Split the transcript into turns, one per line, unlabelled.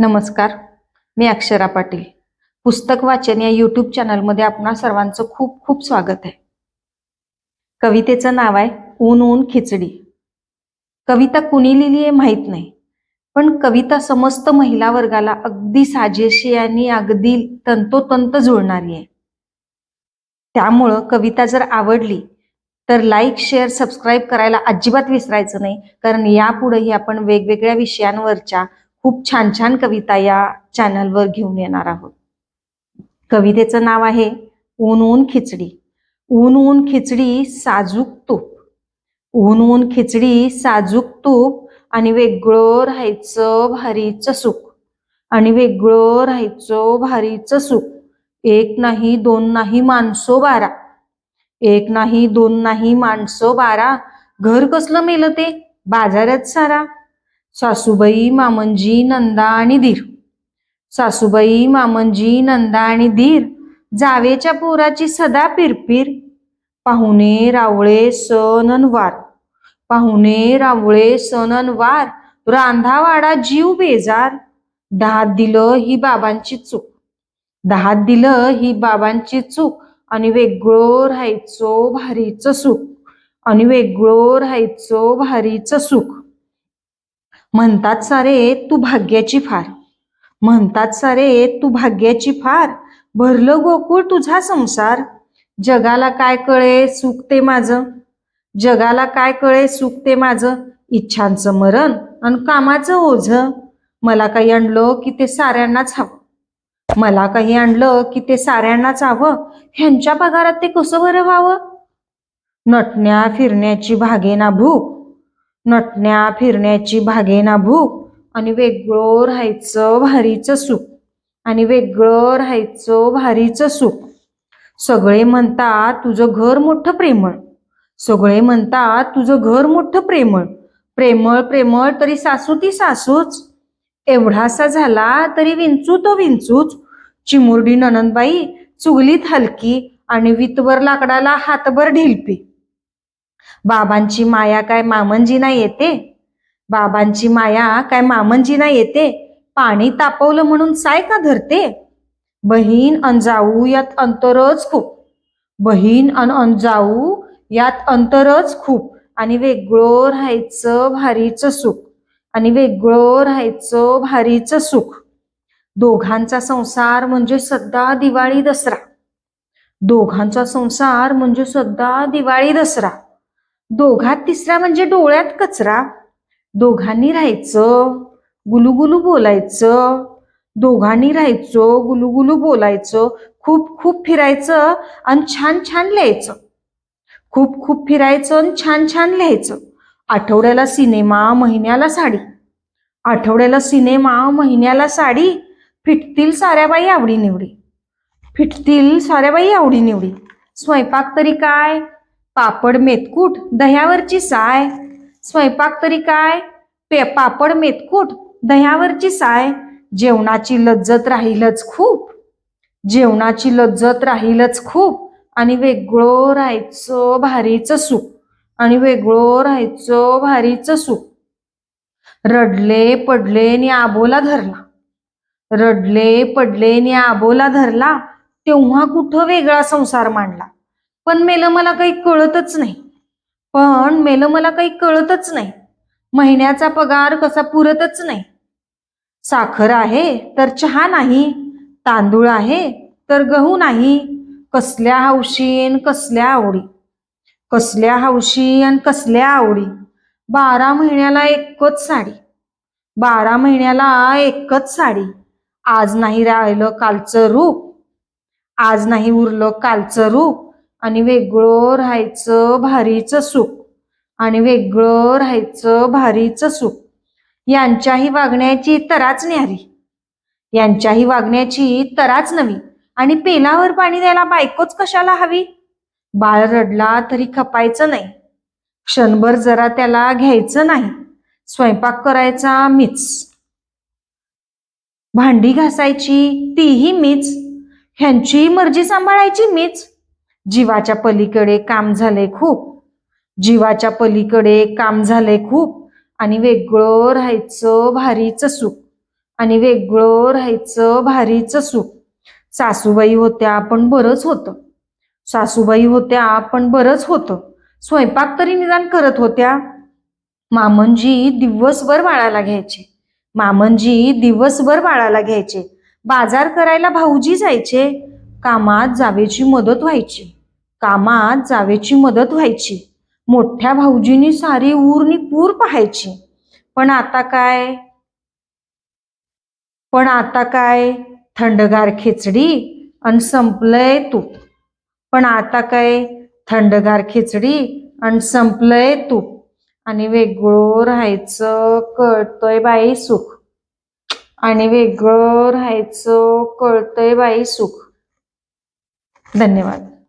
नमस्कार मी अक्षरा पाटील. पुस्तक वाचन या युट्यूब चॅनलमध्ये आपणा सर्वांचं खूप खूप स्वागत आहे. कवितेचं नाव आहे ऊन ऊन खिचडी. कविता कुणी लिहिली आहे माहीत नाही पण कविता समस्त महिला वर्गाला अगदी साजेशी आणि अगदी तंतोतंत जुळणारी आहे. त्यामुळं कविता जर आवडली तर लाईक शेअर सबस्क्राईब करायला अजिबात विसरायचं नाही कारण यापुढेही आपण वेगवेगळ्या विषयांवरच्या खूप छान छान कविता या चॅनलवर घेऊन येणार आहोत. कवितेचं नाव आहे ऊन ऊन खिचडी. ऊन ऊन खिचडी साजूक तूप. ऊन ऊन खिचडी साजूक तूप आणि वेगळं राहायचं भारीचं सुख. आणि वेगळं राहायचं भारीचं सुख. एक नाही दोन नाही माणसो बारा. एक नाही दोन नाही माणसो बारा. घर कसलं मेलं ते? बाजारात सारा. सासूबाई मामंजी नंदा आणि धीर सासूबाई मामंजी नंदा आणि धीर जावेच्या पोराची सदा पिरपीर. पाहुणे रावळे सण अनवार पाहुणे रावळे सण अनवार रांधावाडा जीव बेजार. दहात दिलं ही बाबांची चूक. दहात दिलं ही बाबांची चूक आणि वेगळं राहायचो भारीचं सुख. आणि वेगळं राहायचो भारीचं सुख. म्हणतात सारे तू भाग्याची फार. म्हणतात सारे तू भाग्याची फार. भरलं गोकुळ तुझा संसार. जगाला काय कळे सुख ते माझं? जगाला काय कळे सुख ते माझं? इच्छांचं मरण आणि कामाचं ओझ. मला काही आणलं की ते साऱ्यांनाच हवं. मला काही आणलं की ते साऱ्यांनाच हवं. ह्यांच्या पगारात ते कसं बरं व्हावं? नटण्या फिरण्याची भागेना भूक नटण्या फिरण्याची भागेना भूक आणि वेगळं राहायचं भारीचं सुख. आणि वेगळं राहायचं भारीचं सुख. सगळे म्हणतात तुझं घर मोठं प्रेमळ. सगळे म्हणतात तुझं घर मोठं प्रेमळ. प्रेमळ प्रेमळ तरी सासू ती सासूच. एवढासा झाला तरी विंचू तो विंचूच. चिमुरडी ननंदबाई चुगलीत हलकी आणि वितवर लाकडाला हातभर ढिलपी. बाबांची माया काय मामंजीना येते? बाबांची माया काय मामंजीना येते? पाणी तापवलं म्हणून साय का धरते? बहीण अंजाऊ यात अंतरच खूप. बहीण अन अंजाऊ यात अंतरच खूप. आणि वेगळं राहायचं भारीचं सुख. आणि वेगळं राहायचं भारीचं सुख. दोघांचा संसार म्हणजे सध्या दिवाळी दसरा. दोघांचा संसार म्हणजे सध्या दिवाळी दसरा. दोघात तिसरा म्हणजे डोळ्यात कचरा. दोघांनी राहायचं गुलुगुलू बोलायचं. दोघांनी राहायचो गुलुगुलू बोलायचं. खूप खूप फिरायचं आणि छान छान लिहायचं. खूप खूप फिरायचं आणि छान छान लिहायचं. आठवड्याला सिनेमा महिन्याला साडी. आठवड्याला सिनेमा महिन्याला साडी. फिटतील साऱ्या बाई आवडी निवडी फिटतील साऱ्या बाई आवडी निवडी स्वयंपाक तरी काय? पापड मेतकूट दह्यावरची साय. स्वयंपाक तरी काय? पे पापड मेतकूट दह्यावरची साय. जेवणाची लज्जत राहीलच खूप. जेवणाची लज्जत राहीलच खूप. आणि वेगळं राहायचं भारीचं सुख. आणि वेगळं राहायचं भारीचं सुख. रडले पडले नि आबोला धरला. रडले पडले नि आबोला धरला तेव्हा कुठं वेगळा संसार मांडला? पण मेलं मला काही कळतच नाही. पण मेलं मला काही कळतच नाही. महिन्याचा पगार कसा पुरतच नाही. साखर आहे तर चहा नाही तांदूळ आहे तर गहू नाही. कसल्या हौशीन कसल्या आवडी. कसल्या हौशी आणि कसल्या आवडी. बारा महिन्याला एकच साडी. बारा महिन्याला एकच साडी. आज नाही राहिलं कालचं रूप. आज नाही उरलं कालचं रूप. आणि वेगळं राहायचं भारीचं सुख. आणि वेगळं राहायचं भारीचं सुख. यांच्याही वागण्याची तराच न्यारी. यांच्याही वागण्याची तराच नवी. आणि पेलावर पाणी द्यायला बायकोच कशाला हवी? बाळ रडला तरी खपायचं नाही. क्षणभर जरा त्याला घ्यायचं नाही. स्वयंपाक करायचा मीच. भांडी घासायची तीही मीच. ह्यांची मर्जी सांभाळायची मीच. जीवाच्या पलीकडे काम झालंय खूप. जीवाच्या पलीकडे काम झालंय खूप. आणि वेगळं राहायचं भारीचं सुख. आणि वेगळं राहायचं भारीच सुख. सासूबाई होत्या पण बरंच होतं. सासूबाई होत्या पण बरंच होतं. स्वयंपाक तरी निदान करत होत्या. मामनजी दिवसभर बाळाला घ्यायचे. मामनजी दिवसभर बाळाला घ्यायचे. बाजार करायला भाऊजी जायचे. कामात जावेची मदत व्हायची. कामात जावेची मदत व्हायची. मोठ्या भाऊजींनी सारी ऊरनी पूर पाहायची. पण आता काय? पण आता काय? थंडगार खिचडी आणि संपलंय तूप. पण आता काय? थंडगार खिचडी आणि संपलंय तूप. आणि वेगळं राहायचं कळतंय बाई सुख. आणि वेगळं राहायचं कळतंय बाई सुख. धन्यवाद.